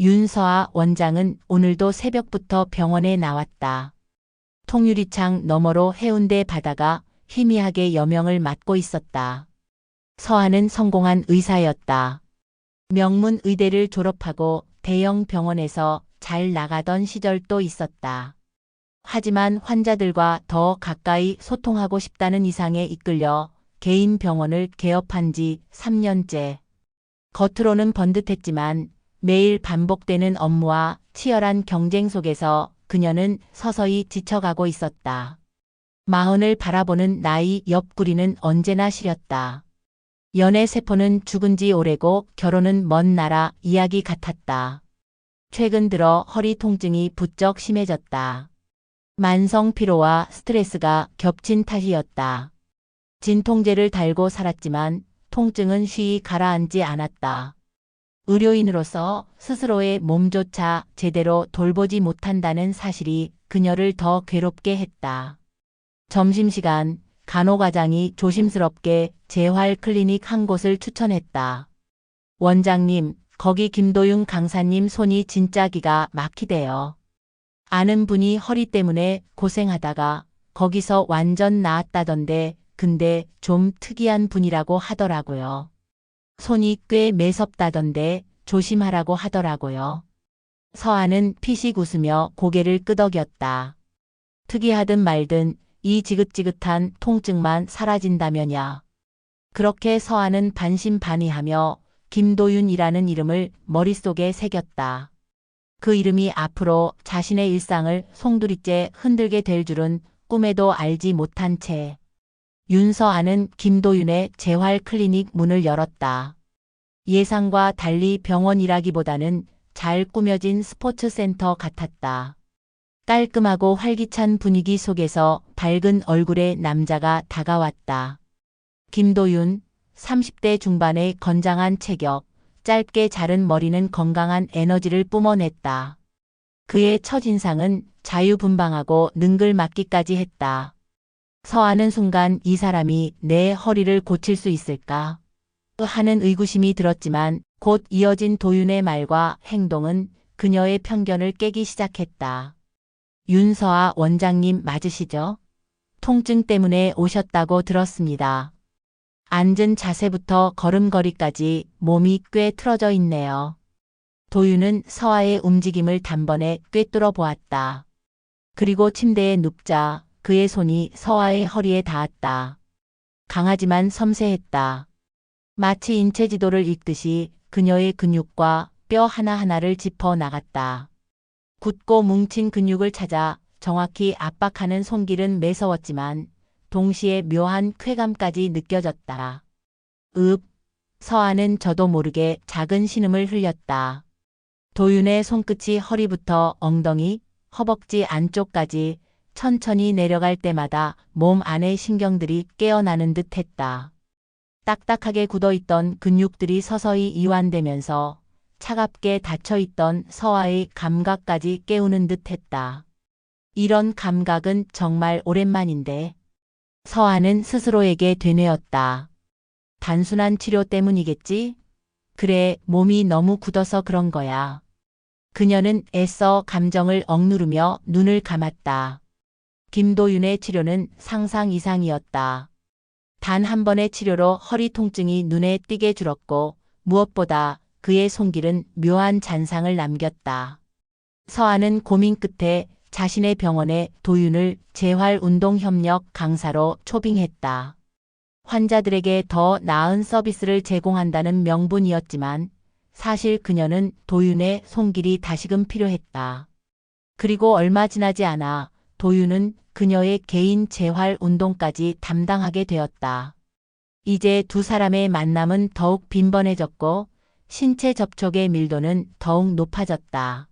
윤서아 원장은 오늘도 새벽부터 병원에 나왔다. 통유리창 너머로 해운대 바다가 희미하게 여명을 맡고 있었다. 서아는 성공한 의사였다. 명문 의대를 졸업하고 대형 병원에서 잘 나가던 시절도 있었다. 하지만 환자들과 더 가까이 소통하고 싶다는 이상에 이끌려 개인 병원을 개업한 지 3년째. 겉으로는 번듯했지만 매일 반복되는 업무와 치열한 경쟁 속에서 그녀는 서서히 지쳐가고 있었다. 마흔을 바라보는 나이 옆구리는 언제나 시렸다. 연애 세포는 죽은 지 오래고 결혼은 먼 나라 이야기 같았다. 최근 들어 허리 통증이 부쩍 심해졌다. 만성 피로와 스트레스가 겹친 탓이었다. 진통제를 달고 살았지만 통증은 쉬이 가라앉지 않았다. 의료인으로서 스스로의 몸조차 제대로 돌보지 못한다는 사실이 그녀를 더 괴롭게 했다. 점심시간 간호과장이 조심스럽게 재활 클리닉 한 곳을 추천했다. 원장님, 거기 김도윤 강사님 손이 진짜 기가 막히대요. 아는 분이 허리 때문에 고생하다가 거기서 완전 나았다던데 근데 좀 특이한 분이라고 하더라고요. 손이 꽤 매섭다던데 조심하라고 하더라고요. 서아는 피식 웃으며 고개를 끄덕였다. 특이하든 말든 이 지긋지긋한 통증만 사라진다면야. 그렇게 서아는 반신반의하며 김도윤이라는 이름을 머릿속에 새겼다. 그 이름이 앞으로 자신의 일상을 송두리째 흔들게 될 줄은 꿈에도 알지 못한 채 윤서아는 김도윤의 재활 클리닉 문을 열었다. 예상과 달리 병원이라기보다는 잘 꾸며진 스포츠 센터 같았다. 깔끔하고 활기찬 분위기 속에서 밝은 얼굴의 남자가 다가왔다. 김도윤, 30대 중반의 건장한 체격, 짧게 자른 머리는 건강한 에너지를 뿜어냈다. 그의 첫인상은 자유분방하고 능글맞기까지 했다. 서하는 순간 이 사람이 내 허리를 고칠 수 있을까? 하는 의구심이 들었지만 곧 이어진 도윤의 말과 행동은 그녀의 편견을 깨기 시작했다. 윤서아 원장님 맞으시죠? 통증 때문에 오셨다고 들었습니다. 앉은 자세부터 걸음걸이까지 몸이 꽤 틀어져 있네요. 도윤은 서아의 움직임을 단번에 꿰뚫어 보았다. 그리고 침대에 눕자 그의 손이 서아의 허리에 닿았다. 강하지만 섬세했다. 마치 인체 지도를 읽듯이 그녀의 근육과 뼈 하나하나를 짚어 나갔다. 굳고 뭉친 근육을 찾아 정확히 압박하는 손길은 매서웠지만 동시에 묘한 쾌감까지 느껴졌다. 읍, 서아는 저도 모르게 작은 신음을 흘렸다. 도윤의 손끝이 허리부터 엉덩이, 허벅지 안쪽까지 천천히 내려갈 때마다 몸 안의 신경들이 깨어나는 듯 했다. 딱딱하게 굳어있던 근육들이 서서히 이완되면서 차갑게 닫혀있던 서아의 감각까지 깨우는 듯 했다. 이런 감각은 정말 오랜만인데 서아는 스스로에게 되뇌었다. 단순한 치료 때문이겠지? 그래, 몸이 너무 굳어서 그런 거야. 그녀는 애써 감정을 억누르며 눈을 감았다. 김도윤의 치료는 상상 이상이었다. 단 한 번의 치료로 허리 통증이 눈에 띄게 줄었고 무엇보다 그의 손길은 묘한 잔상을 남겼다. 서아는 고민 끝에 자신의 병원에 도윤을 재활운동협력 강사로 초빙했다. 환자들에게 더 나은 서비스를 제공한다는 명분이었지만 사실 그녀는 도윤의 손길이 다시금 필요했다. 그리고 얼마 지나지 않아 도윤은 그녀의 개인 재활 운동까지 담당하게 되었다. 이제 두 사람의 만남은 더욱 빈번해졌고 신체 접촉의 밀도는 더욱 높아졌다.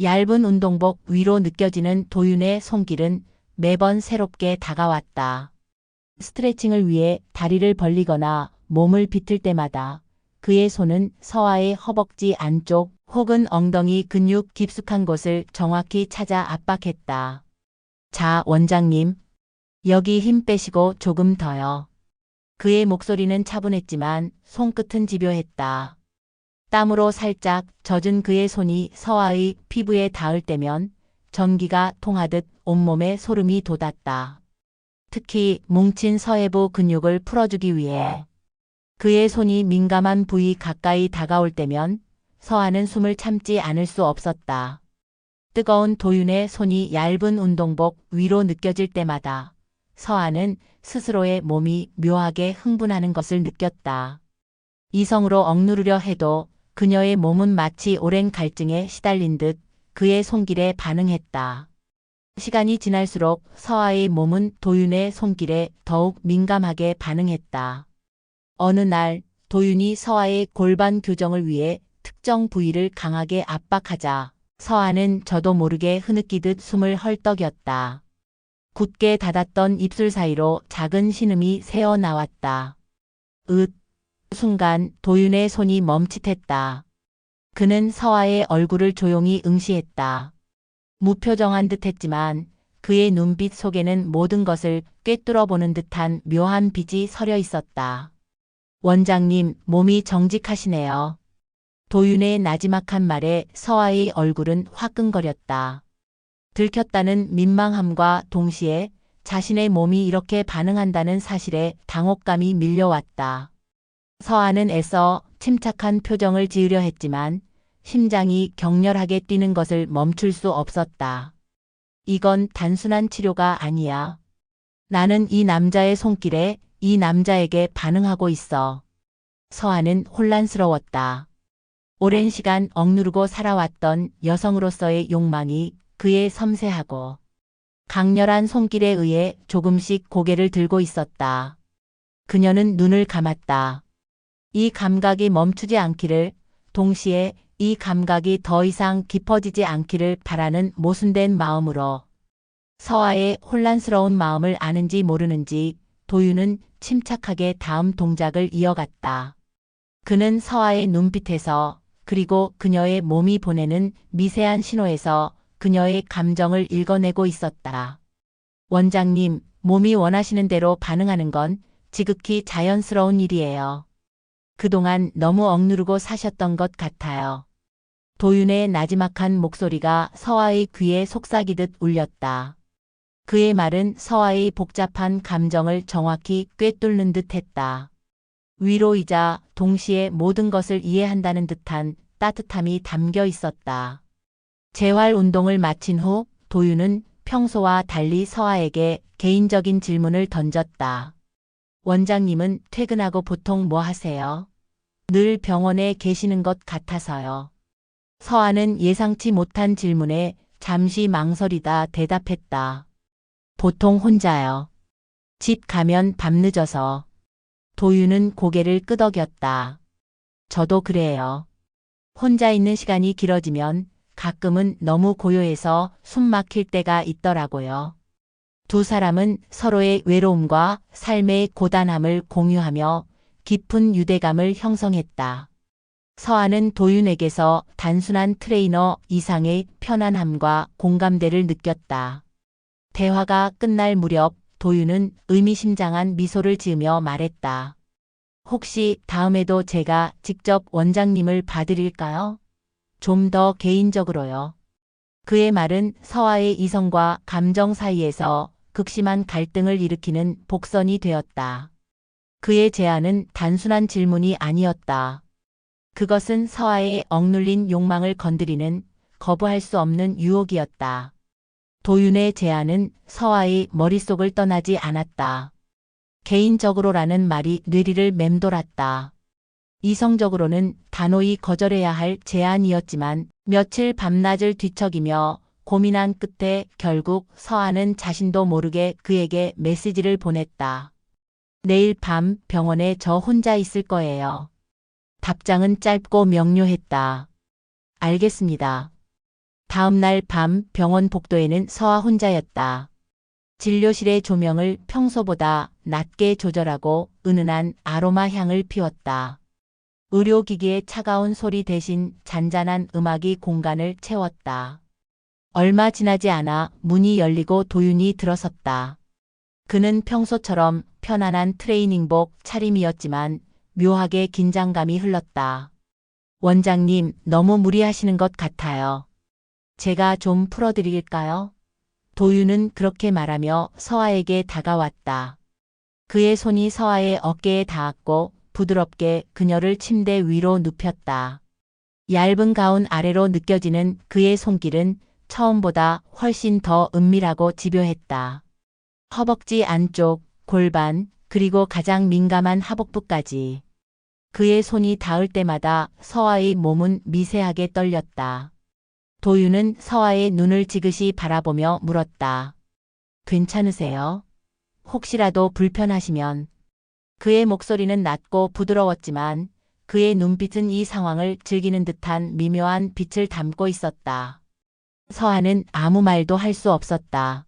얇은 운동복 위로 느껴지는 도윤의 손길은 매번 새롭게 다가왔다. 스트레칭을 위해 다리를 벌리거나 몸을 비틀 때마다 그의 손은 서아의 허벅지 안쪽 혹은 엉덩이 근육 깊숙한 곳을 정확히 찾아 압박했다. 자, 원장님. 여기 힘 빼시고 조금 더요. 그의 목소리는 차분했지만 손끝은 집요했다. 땀으로 살짝 젖은 그의 손이 서아의 피부에 닿을 때면 전기가 통하듯 온몸에 소름이 돋았다. 특히 뭉친 서해부 근육을 풀어주기 위해 그의 손이 민감한 부위 가까이 다가올 때면 서아는 숨을 참지 않을 수 없었다. 뜨거운 도윤의 손이 얇은 운동복 위로 느껴질 때마다 서아는 스스로의 몸이 묘하게 흥분하는 것을 느꼈다. 이성으로 억누르려 해도 그녀의 몸은 마치 오랜 갈증에 시달린 듯 그의 손길에 반응했다. 시간이 지날수록 서아의 몸은 도윤의 손길에 더욱 민감하게 반응했다. 어느 날 도윤이 서아의 골반 교정을 위해 특정 부위를 강하게 압박하자 서아는 저도 모르게 흐느끼듯 숨을 헐떡였다. 굳게 닫았던 입술 사이로 작은 신음이 새어 나왔다. 으 순간 도윤의 손이 멈칫했다. 그는 서아의 얼굴을 조용히 응시했다. 무표정한 듯 했지만 그의 눈빛 속에는 모든 것을 꿰뚫어 보는 듯한 묘한 빛이 서려 있었다. 원장님, 몸이 정직하시네요. 도윤의 나지막한 말에 서아의 얼굴은 화끈거렸다. 들켰다는 민망함과 동시에 자신의 몸이 이렇게 반응한다는 사실에 당혹감이 밀려왔다. 서아는 애써 침착한 표정을 지으려 했지만 심장이 격렬하게 뛰는 것을 멈출 수 없었다. 이건 단순한 치료가 아니야. 나는 이 남자의 손길에 이 남자에게 반응하고 있어. 서아는 혼란스러웠다. 오랜 시간 억누르고 살아왔던 여성으로서의 욕망이 그의 섬세하고 강렬한 손길에 의해 조금씩 고개를 들고 있었다. 그녀는 눈을 감았다. 이 감각이 멈추지 않기를, 동시에 이 감각이 더 이상 깊어지지 않기를 바라는 모순된 마음으로 서아의 혼란스러운 마음을 아는지 모르는지 도윤은 침착하게 다음 동작을 이어갔다. 그는 서아의 눈빛에서 그리고 그녀의 몸이 보내는 미세한 신호에서 그녀의 감정을 읽어내고 있었다. 원장님, 몸이 원하시는 대로 반응하는 건 지극히 자연스러운 일이에요. 그동안 너무 억누르고 사셨던 것 같아요. 도윤의 나지막한 목소리가 서아의 귀에 속삭이듯 울렸다. 그의 말은 서아의 복잡한 감정을 정확히 꿰뚫는 듯 했다. 위로이자 동시에 모든 것을 이해한다는 듯한 따뜻함이 담겨 있었다. 재활 운동을 마친 후 도윤은 평소와 달리 서아에게 개인적인 질문을 던졌다. 원장님은 퇴근하고 보통 뭐 하세요? 늘 병원에 계시는 것 같아서요. 서아는 예상치 못한 질문에 잠시 망설이다 대답했다. 보통 혼자요. 집 가면 밤늦어서. 도윤은 고개를 끄덕였다. 저도 그래요. 혼자 있는 시간이 길어지면 가끔은 너무 고요해서 숨 막힐 때가 있더라고요. 두 사람은 서로의 외로움과 삶의 고단함을 공유하며 깊은 유대감을 형성했다. 서아는 도윤에게서 단순한 트레이너 이상의 편안함과 공감대를 느꼈다. 대화가 끝날 무렵 도윤은 의미심장한 미소를 지으며 말했다. 혹시 다음에도 제가 직접 원장님을 봐드릴까요? 좀 더 개인적으로요. 그의 말은 서아의 이성과 감정 사이에서 극심한 갈등을 일으키는 복선이 되었다. 그의 제안은 단순한 질문이 아니었다. 그것은 서아의 억눌린 욕망을 건드리는 거부할 수 없는 유혹이었다. 도윤의 제안은 서아의 머릿속을 떠나지 않았다. 개인적으로라는 말이 뇌리를 맴돌았다. 이성적으로는 단호히 거절해야 할 제안이었지만 며칠 밤낮을 뒤척이며 고민한 끝에 결국 서아는 자신도 모르게 그에게 메시지를 보냈다. 내일 밤 병원에 저 혼자 있을 거예요. 답장은 짧고 명료했다. 알겠습니다. 다음 날 밤 병원 복도에는 서아 혼자였다. 진료실의 조명을 평소보다 낮게 조절하고 은은한 아로마 향을 피웠다. 의료기기의 차가운 소리 대신 잔잔한 음악이 공간을 채웠다. 얼마 지나지 않아 문이 열리고 도윤이 들어섰다. 그는 평소처럼 편안한 트레이닝복 차림이었지만 묘하게 긴장감이 흘렀다. 원장님, 너무 무리하시는 것 같아요. 제가 좀 풀어드릴까요? 도윤은 그렇게 말하며 서아에게 다가왔다. 그의 손이 서아의 어깨에 닿았고 부드럽게 그녀를 침대 위로 눕혔다. 얇은 가운 아래로 느껴지는 그의 손길은 처음보다 훨씬 더 은밀하고 집요했다. 허벅지 안쪽, 골반, 그리고 가장 민감한 하복부까지. 그의 손이 닿을 때마다 서아의 몸은 미세하게 떨렸다. 도윤은 서아의 눈을 지그시 바라보며 물었다. 괜찮으세요? 혹시라도 불편하시면. 그의 목소리는 낮고 부드러웠지만 그의 눈빛은 이 상황을 즐기는 듯한 미묘한 빛을 담고 있었다. 서아는 아무 말도 할 수 없었다.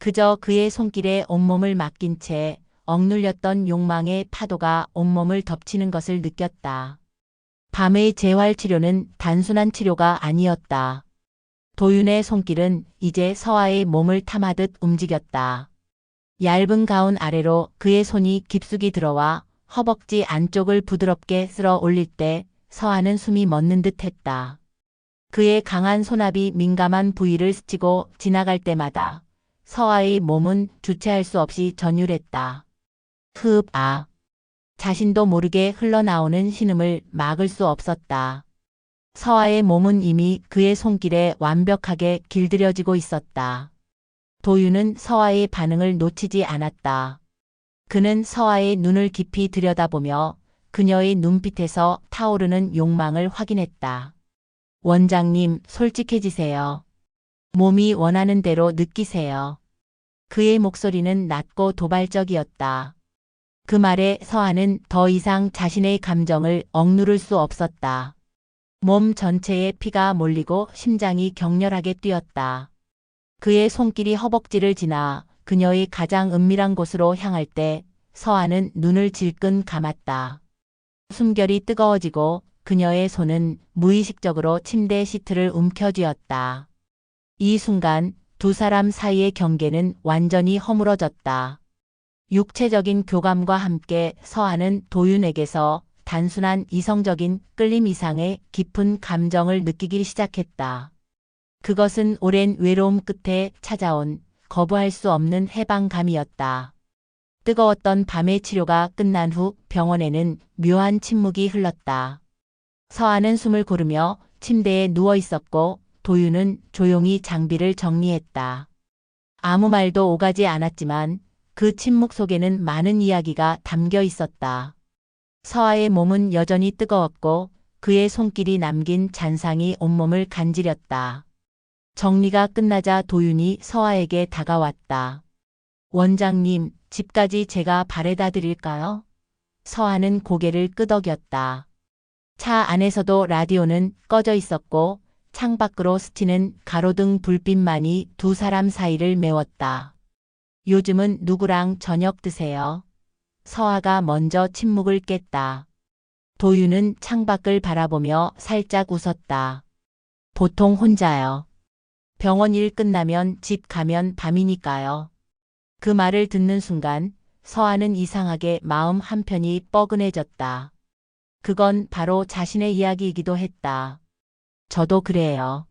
그저 그의 손길에 온몸을 맡긴 채 억눌렸던 욕망의 파도가 온몸을 덮치는 것을 느꼈다. 밤의 재활 치료는 단순한 치료가 아니었다. 도윤의 손길은 이제 서아의 몸을 탐하듯 움직였다. 얇은 가운 아래로 그의 손이 깊숙이 들어와 허벅지 안쪽을 부드럽게 쓸어 올릴 때 서아는 숨이 멎는 듯 했다. 그의 강한 손압이 민감한 부위를 스치고 지나갈 때마다 서아의 몸은 주체할 수 없이 전율했다. 흡, 아. 자신도 모르게 흘러나오는 신음을 막을 수 없었다. 서아의 몸은 이미 그의 손길에 완벽하게 길들여지고 있었다. 도윤은 서아의 반응을 놓치지 않았다. 그는 서아의 눈을 깊이 들여다보며 그녀의 눈빛에서 타오르는 욕망을 확인했다. 원장님, 솔직해지세요. 몸이 원하는 대로 느끼세요. 그의 목소리는 낮고 도발적이었다. 그 말에 서아는 더 이상 자신의 감정을 억누를 수 없었다. 몸 전체에 피가 몰리고 심장이 격렬하게 뛰었다. 그의 손길이 허벅지를 지나 그녀의 가장 은밀한 곳으로 향할 때 서아는 눈을 질끈 감았다. 숨결이 뜨거워지고 그녀의 손은 무의식적으로 침대 시트를 움켜쥐었다. 이 순간 두 사람 사이의 경계는 완전히 허물어졌다. 육체적인 교감과 함께 서아는 도윤에게서 단순한 이성적인 끌림 이상의 깊은 감정을 느끼기 시작했다. 그것은 오랜 외로움 끝에 찾아온 거부할 수 없는 해방감이었다. 뜨거웠던 밤의 치료가 끝난 후 병원에는 묘한 침묵이 흘렀다. 서아는 숨을 고르며 침대에 누워 있었고 도윤은 조용히 장비를 정리했다. 아무 말도 오가지 않았지만 그 침묵 속에는 많은 이야기가 담겨 있었다. 서아의 몸은 여전히 뜨거웠고 그의 손길이 남긴 잔상이 온몸을 간지렸다. 정리가 끝나자 도윤이 서아에게 다가왔다. 원장님, 집까지 제가 바래다 드릴까요? 서아는 고개를 끄덕였다. 차 안에서도 라디오는 꺼져 있었고 창밖으로 스치는 가로등 불빛만이 두 사람 사이를 메웠다. 요즘은 누구랑 저녁 드세요? 서아가 먼저 침묵을 깼다. 도윤은 창밖을 바라보며 살짝 웃었다. 보통 혼자요. 병원 일 끝나면 집 가면 밤이니까요. 그 말을 듣는 순간 서아는 이상하게 마음 한편이 뻐근해졌다. 그건 바로 자신의 이야기이기도 했다. 저도 그래요.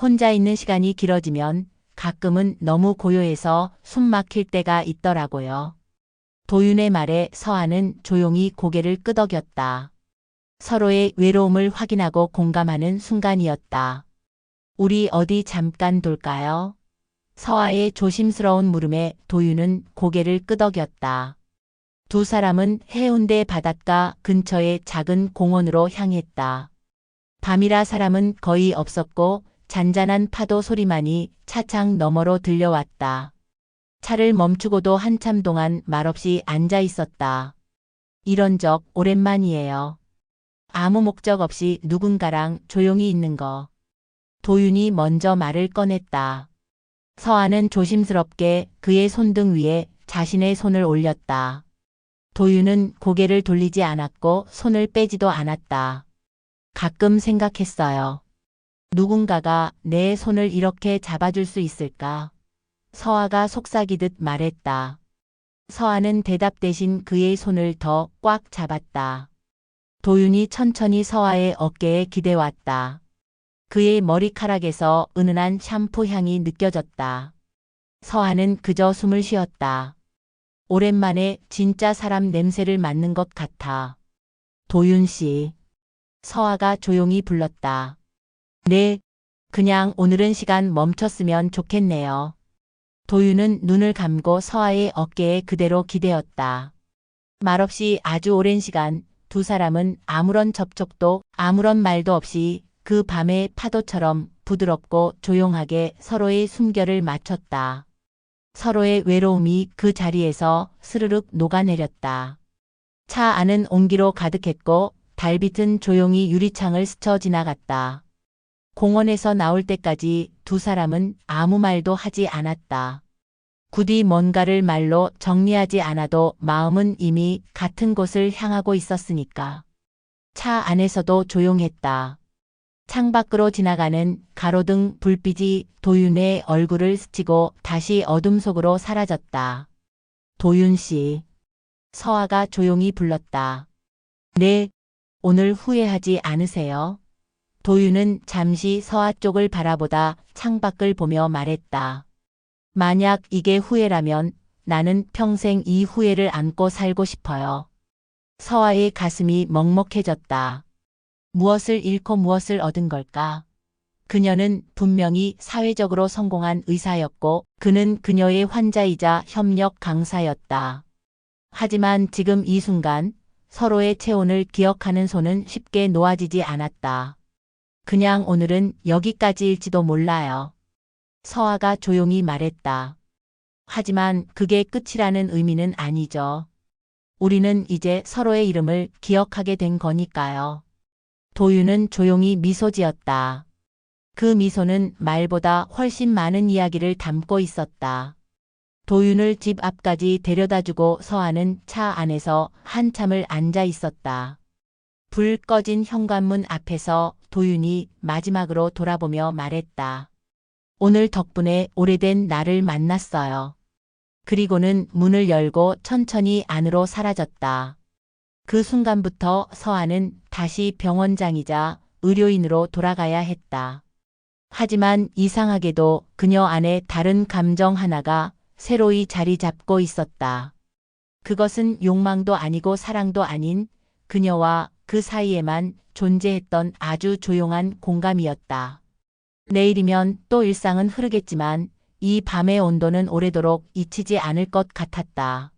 혼자 있는 시간이 길어지면 가끔은 너무 고요해서 숨 막힐 때가 있더라고요. 도윤의 말에 서아는 조용히 고개를 끄덕였다. 서로의 외로움을 확인하고 공감하는 순간이었다. 우리 어디 잠깐 돌까요? 서아의 조심스러운 물음에 도윤은 고개를 끄덕였다. 두 사람은 해운대 바닷가 근처의 작은 공원으로 향했다. 밤이라 사람은 거의 없었고 잔잔한 파도 소리만이 차창 너머로 들려왔다. 차를 멈추고도 한참 동안 말없이 앉아 있었다. 이런 적 오랜만이에요. 아무 목적 없이 누군가랑 조용히 있는 거. 도윤이 먼저 말을 꺼냈다. 서아는 조심스럽게 그의 손등 위에 자신의 손을 올렸다. 도윤은 고개를 돌리지 않았고 손을 빼지도 않았다. 가끔 생각했어요. 누군가가 내 손을 이렇게 잡아줄 수 있을까? 서아가 속삭이듯 말했다. 서아는 대답 대신 그의 손을 더 꽉 잡았다. 도윤이 천천히 서아의 어깨에 기대왔다. 그의 머리카락에서 은은한 샴푸 향이 느껴졌다. 서아는 그저 숨을 쉬었다. 오랜만에 진짜 사람 냄새를 맡는 것 같아. 도윤 씨. 서아가 조용히 불렀다. 네, 그냥 오늘은 시간 멈췄으면 좋겠네요. 도윤은 눈을 감고 서아의 어깨에 그대로 기대었다. 말없이 아주 오랜 시간 두 사람은 아무런 접촉도 아무런 말도 없이 그 밤의 파도처럼 부드럽고 조용하게 서로의 숨결을 맞췄다. 서로의 외로움이 그 자리에서 스르륵 녹아내렸다. 차 안은 온기로 가득했고 달빛은 조용히 유리창을 스쳐 지나갔다. 공원에서 나올 때까지 두 사람은 아무 말도 하지 않았다. 부디 뭔가를 말로 정리하지 않아도 마음은 이미 같은 곳을 향하고 있었으니까. 차 안에서도 조용했다. 창밖으로 지나가는 가로등 불빛이 도윤의 얼굴을 스치고 다시 어둠 속으로 사라졌다. 도윤 씨. 서아가 조용히 불렀다. 네, 오늘 후회하지 않으세요? 도윤은 잠시 서아 쪽을 바라보다 창밖을 보며 말했다. 만약 이게 후회라면 나는 평생 이 후회를 안고 살고 싶어요. 서아의 가슴이 먹먹해졌다. 무엇을 잃고 무엇을 얻은 걸까? 그녀는 분명히 사회적으로 성공한 의사였고 그는 그녀의 환자이자 협력 강사였다. 하지만 지금 이 순간 서로의 체온을 기억하는 손은 쉽게 놓아지지 않았다. 그냥 오늘은 여기까지일지도 몰라요. 서아가 조용히 말했다. 하지만 그게 끝이라는 의미는 아니죠. 우리는 이제 서로의 이름을 기억하게 된 거니까요. 도윤은 조용히 미소 지었다. 그 미소는 말보다 훨씬 많은 이야기를 담고 있었다. 도윤을 집 앞까지 데려다주고 서아는 차 안에서 한참을 앉아 있었다. 불 꺼진 현관문 앞에서 도윤이 마지막으로 돌아보며 말했다. 오늘 덕분에 오래된 나를 만났어요. 그리고는 문을 열고 천천히 안으로 사라졌다. 그 순간부터 서아는 다시 병원장이자 의료인으로 돌아가야 했다. 하지만 이상하게도 그녀 안에 다른 감정 하나가 새로이 자리 잡고 있었다. 그것은 욕망도 아니고 사랑도 아닌 그녀와 그 사이에만 존재했던 아주 조용한 공감이었다. 내일이면 또 일상은 흐르겠지만 이 밤의 온도는 오래도록 잊히지 않을 것 같았다.